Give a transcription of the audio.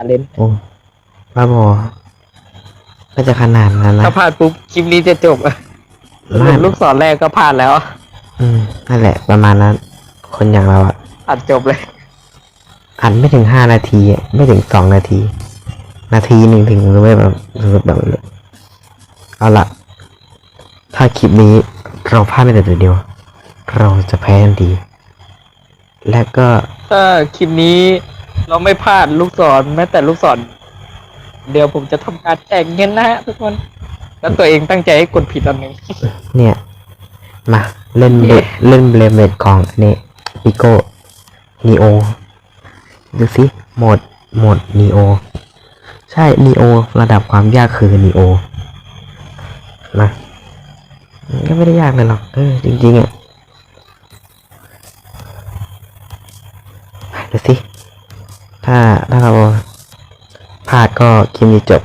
อาเลนโอ้บ้าบอก็จะขนาดนั้นนะถ้าพลาดปุ๊บคลิปนี้จะจบอะไม่ลูกศรแรกก็พลาดแล้ว อืมนั่นแหละ ประมาณนั้น คนอย่างเราอะอัดจบเลยอันไม่ถึงห้านาทีอะไม่ถึงสองนาที นาทีหนึ่งถึงหรือไม่แบบหรือแบบเลยเอาละถ้าคลิปนี้เราพลาดไม่แต่ตัวเดียว เราจะแพ้ทันทีและก็ถ้าคลิปนี้ เราไม่พลาดลูกศรแม้แต่ลูกศร เดี๋ยวผมจะทำการแจกเงินนะฮะทุกคน แล้วตัวเองตั้งใจให้กดผิดอันหนึ่ง เนี่ย มาเล่นเบเย้เล่นเบลเมดของอันนี่ปิโก้นีโอดูสิโหมดโหมดนีโอใช่นีโอระดับความยากคือนีโอนะมันก็ไม่ได้ยากเลยหรอกเออจริงๆอะดูสิ ถ้าถ้าเราพลาดก็คลิปนี้จบ